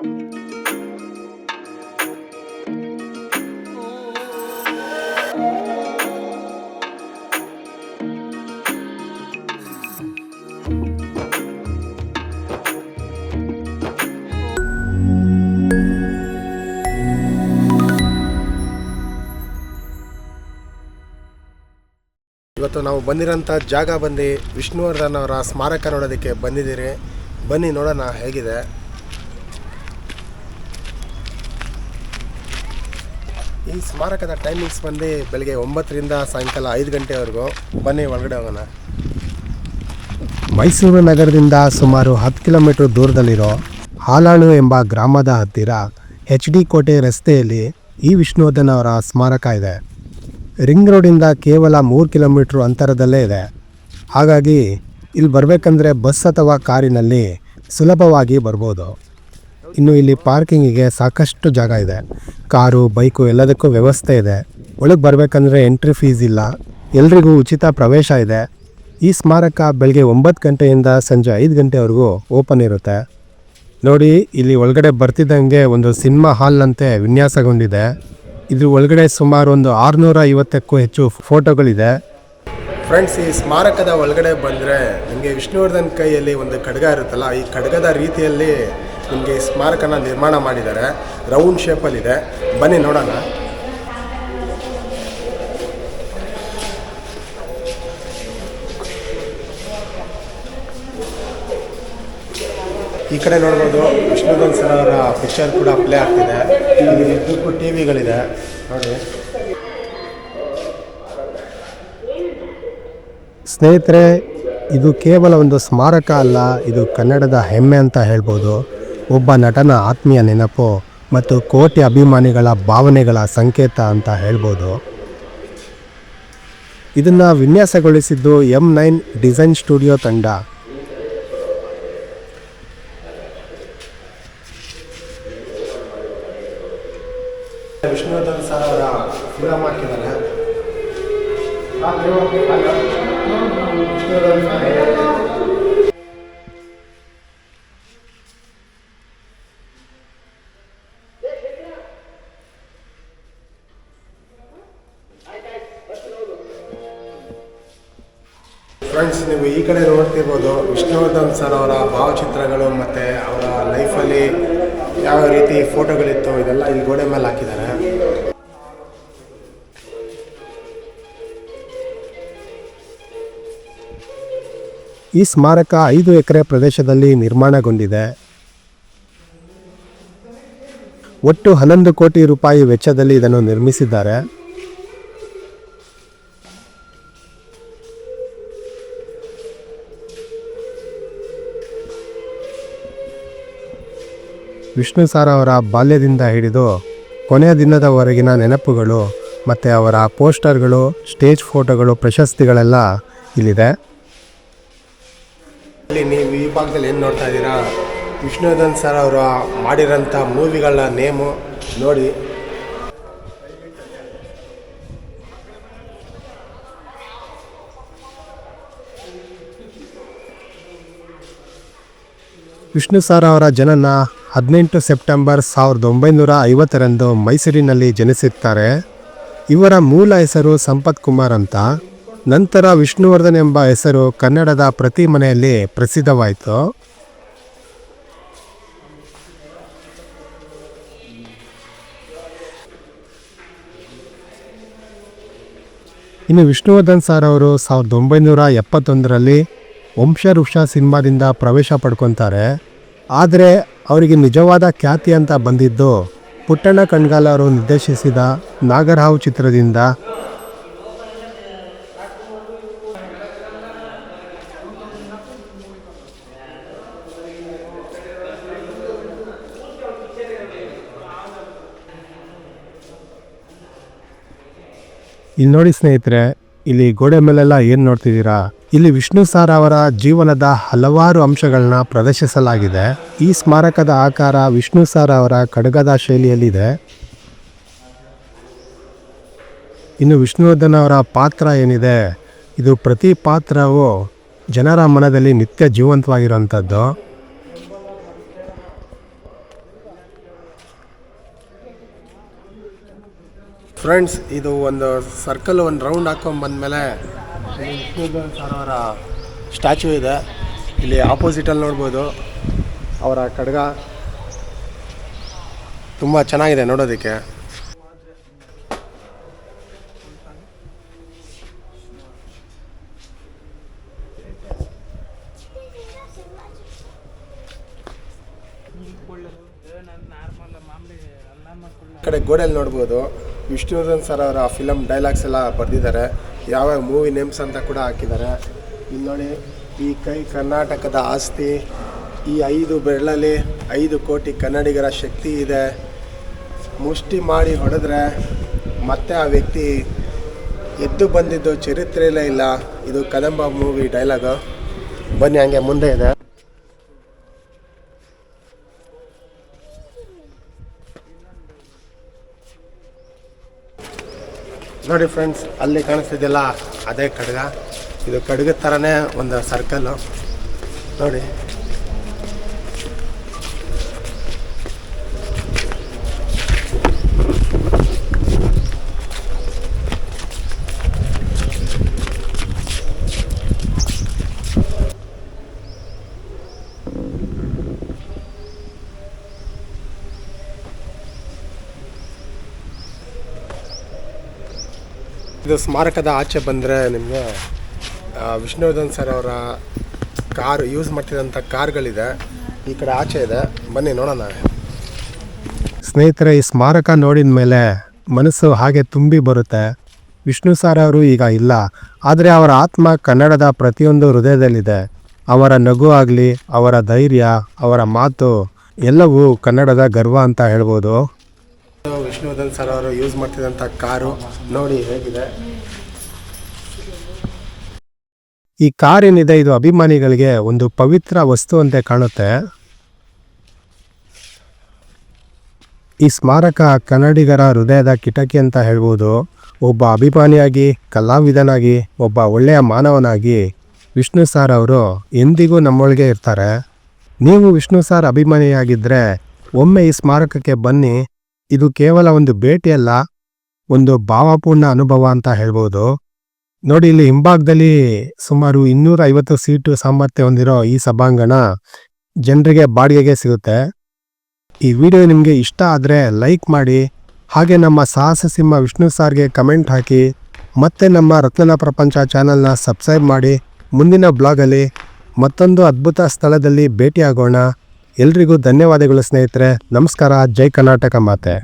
ಇವತ್ತು ನಾವು ಬಂದಿರೋಂಥ ಜಾಗ ಬಂದು ವಿಷ್ಣುವರ್ಧನ್ ಅವರ ಸ್ಮಾರಕ ನೋಡೋದಕ್ಕೆ ಬಂದಿದ್ದೀರಿ. ಬನ್ನಿ ನೋಡೋಣ ಹೇಗಿದೆ. ಈ ಸ್ಮಾರಕದ ಟೈಮಿಂಗ್ಸ್ ಬಂದು ಬೆಳಗ್ಗೆ ಒಂಬತ್ತರಿಂದ ಸಾಯಂಕಾಲ ಐದು ಗಂಟೆವರೆಗೂ. ಬನ್ನಿ, ಒಳಗಡೆ ಹೋಗೋಣ. ಮೈಸೂರು ನಗರದಿಂದ ಸುಮಾರು ಹತ್ತು ಕಿಲೋಮೀಟರ್ ದೂರದಲ್ಲಿರೋ ಹಾಲಾಳು ಎಂಬ ಗ್ರಾಮದ ಹತ್ತಿರ ಎಚ್ ಡಿ ಕೋಟೆ ರಸ್ತೆಯಲ್ಲಿ ಈ ವಿಷ್ಣುವರ್ಧನ್ ಅವರ ಸ್ಮಾರಕ ಇದೆ. ರಿಂಗ್ ರೋಡಿಂದ ಕೇವಲ ಮೂರು ಕಿಲೋಮೀಟ್ರ್ ಅಂತರದಲ್ಲೇ ಇದೆ. ಹಾಗಾಗಿ ಇಲ್ಲಿ ಬರಬೇಕಂದ್ರೆ ಬಸ್ ಅಥವಾ ಕಾರಿನಲ್ಲಿ ಸುಲಭವಾಗಿ ಬರ್ಬೋದು. ಇನ್ನು ಇಲ್ಲಿ ಪಾರ್ಕಿಂಗಿಗೆ ಸಾಕಷ್ಟು ಜಾಗ ಇದೆ. ಕಾರು, ಬೈಕು ಎಲ್ಲದಕ್ಕೂ ವ್ಯವಸ್ಥೆ ಇದೆ. ಒಳಗೆ ಬರಬೇಕಂದ್ರೆ ಎಂಟ್ರಿ ಫೀಸ್ ಇಲ್ಲ. ಎಲ್ರಿಗೂ ಉಚಿತ ಪ್ರವೇಶ ಇದೆ. ಈ ಸ್ಮಾರಕ ಬೆಳಗ್ಗೆ ಒಂಬತ್ತು ಗಂಟೆಯಿಂದ ಸಂಜೆ ಐದು ಗಂಟೆವರೆಗೂ ಓಪನ್ ಇರುತ್ತೆ. ನೋಡಿ, ಇಲ್ಲಿ ಒಳಗಡೆ ಬರ್ತಿದ್ದಂಗೆ ಒಂದು ಸಿನಿಮಾ ಹಾಲ್ನಂತೆ ವಿನ್ಯಾಸಗೊಂಡಿದೆ. ಇದ್ರ ಒಳಗಡೆ ಸುಮಾರು ಒಂದು ಆರುನೂರ ಐವತ್ತಕ್ಕೂ ಹೆಚ್ಚು ಫೋಟೋಗಳಿದೆ. ಫ್ರೆಂಡ್ಸ್ ಈ ಸ್ಮಾರಕದ ಒಳಗಡೆ ಬಂದರೆ ನಿಮಗೆ ವಿಷ್ಣುವರ್ಧನ್ ಕೈಯಲ್ಲಿ ಒಂದು ಖಡ್ಗ ಇರುತ್ತಲ್ಲ, ಈ ಖಡ್ಗದ ರೀತಿಯಲ್ಲಿ ನಿಮಗೆ ಸ್ಮಾರಕನ ನಿರ್ಮಾಣ ಮಾಡಿದ್ದಾರೆ. ರೌಂಡ್ ಶೇಪಲ್ಲಿದೆ ಬನ್ನಿ ನೋಡೋಣ. ಈ ಕಡೆ ನೋಡ್ಬೋದು ವಿಷ್ಣುವರ್ಧನ್ ಸರ್ ಅವರ ಪಿಕ್ಚರ್ ಕೂಡ ಪ್ಲೇ ಆಗ್ತಿದೆ. ಇದಕ್ಕೂ ಟಿ ವಿಗಳಿದೆ ನೋಡಿ. ಸ್ನೇಹಿತರೆ, ಇದು ಕೇವಲ ಒಂದು ಸ್ಮಾರಕ ಅಲ್ಲ, ಇದು ಕನ್ನಡದ ಹೆಮ್ಮೆ ಅಂತ ಹೇಳ್ಬೋದು. ಒಬ್ಬ ನಟನ ಆತ್ಮೀಯ ನೆನಪು ಮತ್ತು ಕೋಟಿ ಅಭಿಮಾನಿಗಳ ಭಾವನೆಗಳ ಸಂಕೇತ ಅಂತ ಹೇಳ್ಬೋದು. ಇದನ್ನು ವಿನ್ಯಾಸಗೊಳಿಸಿದ್ದು ಎಂ ನೈನ್ ಡಿಸೈನ್ ಸ್ಟುಡಿಯೋ ತಂಡ. ವಿಷ್ಣುವರ್ಧನ್ ಸರ್ ಅವರ ಫ್ರೆಂಡ್ಸ್ ನೀವು ಈ ಕಡೆ ನೋಡ್ತಿರ್ಬೋದು ವಿಷ್ಣುವರ್ಧನ್ ಸರ್ ಅವರ ಭಾವಚಿತ್ರಗಳು ಮತ್ತು ಅವರ ಲೈಫಲ್ಲಿ ಯಾವ ರೀತಿ ಫೋಟೋಗಳಿತ್ತು ಇದೆಲ್ಲ ಇಲ್ಲಿ ಗೋಡೆ ಮೇಲೆ ಹಾಕಿದ್ದಾರೆ. ಈ ಸ್ಮಾರಕ ಐದು ಎಕರೆ ಪ್ರದೇಶದಲ್ಲಿ ನಿರ್ಮಾಣಗೊಂಡಿದೆ. ಒಟ್ಟು ಹನ್ನೊಂದು ಕೋಟಿ ರೂಪಾಯಿ ವೆಚ್ಚದಲ್ಲಿ ಇದನ್ನು ನಿರ್ಮಿಸಿದ್ದಾರೆ. ವಿಷ್ಣು ಸಾರ್ ಅವರ ಬಾಲ್ಯದಿಂದ ಹಿಡಿದು ಕೊನೆಯ ದಿನದವರೆಗಿನ ನೆನಪುಗಳು ಮತ್ತು ಅವರ ಪೋಸ್ಟರ್ಗಳು ಸ್ಟೇಜ್ ಫೋಟೋಗಳು ಪ್ರಶಸ್ತಿಗಳೆಲ್ಲ ಇಲ್ಲಿದೆ. ಇಲ್ಲಿ ನೀವು ಈ ಭಾಗದಲ್ಲಿ ಏನು ನೋಡ್ತಾ ಇದ್ದೀರಾ? ವಿಷ್ಣುವರ್ಧನ್ ಸರ್ ಅವರು ಮಾಡಿರೋಂಥ ಮೂವಿಗಳ ನೇಮು ನೋಡಿ. ವಿಷ್ಣು ಸಾರ್ ಅವರ ಜನನ ಹದಿನೆಂಟು ಸೆಪ್ಟೆಂಬರ್ ಸಾವಿರದ ಒಂಬೈನೂರ ಐವತ್ತರಂದು ಮೈಸೂರಿನಲ್ಲಿ ಜನಿಸುತ್ತಾರೆ ಇವರ ಮೂಲ ಹೆಸರು ಸಂಪತ್ ಕುಮಾರ್ ಅಂತ. ನಂತರ ವಿಷ್ಣುವರ್ಧನ್ ಎಂಬ ಹೆಸರು ಕನ್ನಡದ ಪ್ರತಿ ಮನೆಯಲ್ಲಿ ಪ್ರಸಿದ್ಧವಾಯಿತು. ಇನ್ನು ವಿಷ್ಣುವರ್ಧನ್ ಸರ್ ಅವರು ಸಾವಿರದ ಒಂಬೈನೂರ ಎಪ್ಪತ್ತೊಂದರಲ್ಲಿ ವಂಶವೃಕ್ಷ ಸಿನಿಮಾದಿಂದ ಪ್ರವೇಶ ಪಡ್ಕೊತಾರೆ. ಆದರೆ ಅವರಿಗೆ ನಿಜವಾದ ಖ್ಯಾತಿ ಅಂತ ಬಂದಿದ್ದು ಪುಟ್ಟಣ್ಣ ಕಣ್ಗಾಲ ಅವರು ನಿರ್ದೇಶಿಸಿದ ನಾಗರಹಾವು ಚಿತ್ರದಿಂದ. ಇಲ್ಲಿ ನೋಡಿ ಸ್ನೇಹಿತರೆ, ಇಲ್ಲಿ ಗೋಡೆ ಮೇಲೆಲ್ಲ ಏನು ನೋಡ್ತಿದ್ದೀರಾ? ಇಲ್ಲಿ ವಿಷ್ಣು ಸಾರ್ ಅವರ ಜೀವನದ ಹಲವಾರು ಅಂಶಗಳನ್ನ ಪ್ರದರ್ಶಿಸಲಾಗಿದೆ. ಈ ಸ್ಮಾರಕದ ಆಕಾರ ವಿಷ್ಣು ಸಾರ್ ಅವರ ಕಡಗದ ಶೈಲಿಯಲ್ಲಿದೆ. ಇನ್ನು ವಿಷ್ಣುವರ್ಧನ್ ಅವರ ಪಾತ್ರ ಏನಿದೆ? ಇದು ಪ್ರತಿ ಪಾತ್ರವು ಜನರ ಮನದಲ್ಲಿ ನಿತ್ಯ ಜೀವಂತವಾಗಿರುವಂಥದ್ದು. ಫ್ರೆಂಡ್ಸ್ ಇದು ಒಂದು ಸರ್ಕಲ್ ಒಂದು ರೌಂಡ್ ಹಾಕೊಂಡ್ ಮೇಲೆ ಸರ್ ಅವರ ಸ್ಟ್ಯಾಚು ಇದೆ. ಇಲ್ಲಿ ಆಪೋಸಿಟಲ್ಲಿ ನೋಡ್ಬೋದು. ಅವರ ಖಡ್ಗ ತುಂಬ ಚೆನ್ನಾಗಿದೆ ನೋಡೋದಕ್ಕೆ. ಕಡೆ ಗೋಡೆಯಲ್ಲಿ ನೋಡ್ಬೋದು. ವಿಷ್ಣುವರ್ಧನ್ ಸರ್ ಅವರ ಫಿಲಮ್ ಡೈಲಾಗ್ಸ್ ಎಲ್ಲ ಬರೆದಿದ್ದಾರೆ. ಯಾವ್ಯಾವ ಮೂವಿ ನೇಮ್ಸ್ ಅಂತ ಕೂಡ ಹಾಕಿದ್ದಾರೆ. ಇಲ್ಲಿ ನೋಡಿ, ಈ ಕೈ ಕರ್ನಾಟಕದ ಆಸ್ತಿ, ಈ ಐದು ಬೆರಳಲ್ಲಿ ಐದು ಕೋಟಿ ಕನ್ನಡಿಗರ ಶಕ್ತಿ ಇದೆ. ಮುಷ್ಟಿ ಮಾಡಿ ಹೊಡೆದ್ರೆ ಮತ್ತೆ ಆ ವ್ಯಕ್ತಿ ಎದ್ದು ಬಂದಿದ್ದು ಚರಿತ್ರೆಯಲ್ಲೇ ಇಲ್ಲ. ಇದು ಕದಂಬ ಮೂವಿ ಡೈಲಾಗು. ಬನ್ನಿ, ಹಂಗೆ ಮುಂದೆ ಇದೆ. ನೋಡಿ ಫ್ರೆಂಡ್ಸ್ ಅಲ್ಲಿ ಕಾಣಿಸ್ತಿದೆಯಲ್ಲ ಅದೇ ಕಡ್ಗ. ಇದು ಕಡ್ಗದ ಥರನೇ ಒಂದು ಸರ್ಕಲ್ಲು ನೋಡಿ. ಇದು ಸ್ಮಾರಕದ ಆಚೆ ಬಂದರೆ ನಿಮಗೆ ವಿಷ್ಣುವರ್ಧನ್ ಸರ್ ಅವರ ಕಾರ್, ಯೂಸ್ ಮಾಡ್ತಿದ್ದಂಥ ಕಾರ್ಗಳಿದೆ. ಈ ಕಡೆ ಆಚೆ ಇದೆ. ಬನ್ನಿ, ನೋಡೋಣ. ಸ್ನೇಹಿತರೆ, ಈ ಸ್ಮಾರಕ ನೋಡಿದ ಮೇಲೆ ಮನಸ್ಸು ಹಾಗೆ ತುಂಬಿ ಬರುತ್ತೆ. ವಿಷ್ಣು ಸರ್ ಅವರು ಈಗ ಇಲ್ಲ. ಆದರೆ ಅವರ ಆತ್ಮ ಕನ್ನಡದ ಪ್ರತಿಯೊಂದು ಹೃದಯದಲ್ಲಿದೆ. ಅವರ ನಗು ಆಗಲಿ, ಅವರ ಧೈರ್ಯ, ಅವರ ಮಾತು ಎಲ್ಲವೂ ಕನ್ನಡದ ಗರ್ವ ಅಂತ ಹೇಳ್ಬೋದು. ವಿಷ್ಣುವರ್ಧನ್ ಸರ್ ಅವರು ಯೂಸ್ ಮಾಡ್ತಿದ್ದಂಥ ಕಾರು ನೋಡಿ ಹೇಗಿದೆ. ಈ ಕಾರ್ ಏನಿದೆ ಇದು ಅಭಿಮಾನಿಗಳಿಗೆ ಒಂದು ಪವಿತ್ರ ವಸ್ತು ಅಂತೆ ಕಾಣುತ್ತೆ. ಈ ಸ್ಮಾರಕ ಕನ್ನಡಿಗರ ಹೃದಯದ ಕಿಟಕಿ ಅಂತ ಹೇಳ್ಬೋದು. ಒಬ್ಬ ಅಭಿಮಾನಿಯಾಗಿ, ಕಲಾವಿದನಾಗಿ, ಒಬ್ಬ ಒಳ್ಳೆಯ ಮಾನವನಾಗಿ ವಿಷ್ಣು ಸಾರ್ ಅವರು ಎಂದಿಗೂ ನಮ್ಮೊಳಗೆ ಇರ್ತಾರೆ. ನೀವು ವಿಷ್ಣು ಸಾರ್ ಅಭಿಮಾನಿಯಾಗಿದ್ದರೆ ಒಮ್ಮೆ ಈ ಸ್ಮಾರಕಕ್ಕೆ ಬನ್ನಿ ಇದು ಕೇವಲ ಒಂದು ಭೇಟಿಯಲ್ಲ, ಒಂದು ಭಾವಪೂರ್ಣ ಅನುಭವ ಅಂತ ಹೇಳ್ಬೋದು. ನೋಡಿ, ಇಲ್ಲಿ ಹಿಂಭಾಗದಲ್ಲಿ ಸುಮಾರು ಇನ್ನೂರ ಐವತ್ತು ಸೀಟು ಸಾಮರ್ಥ್ಯ ಹೊಂದಿರೋ ಈ ಸಭಾಂಗಣ ಜನರಿಗೆ ಬಾಡಿಗೆಗೆ ಸಿಗುತ್ತೆ. ಈ ವಿಡಿಯೋ ನಿಮಗೆ ಇಷ್ಟ ಆದರೆ ಲೈಕ್ ಮಾಡಿ, ಹಾಗೆ ನಮ್ಮ ಸಾಹಸ ಸಿಂಹ ವಿಷ್ಣು ಸಾರ್ಗೆ ಕಮೆಂಟ್ ಹಾಕಿ, ಮತ್ತೆ ನಮ್ಮ ರತ್ನ ಪ್ರಪಂಚ ಚಾನಲ್ನ ಸಬ್ಸ್ಕ್ರೈಬ್ ಮಾಡಿ, ಮುಂದಿನ ಬ್ಲಾಗಲ್ಲಿ ಮತ್ತೊಂದು ಅದ್ಭುತ ಸ್ಥಳದಲ್ಲಿ ಭೇಟಿಯಾಗೋಣ. ಎಲ್ರಿಗೂ ಧನ್ಯವಾದಗಳು ಸ್ನೇಹಿತರೆ. ನಮಸ್ಕಾರ. ಜೈ ಕರ್ನಾಟಕ ಮಾತೆ.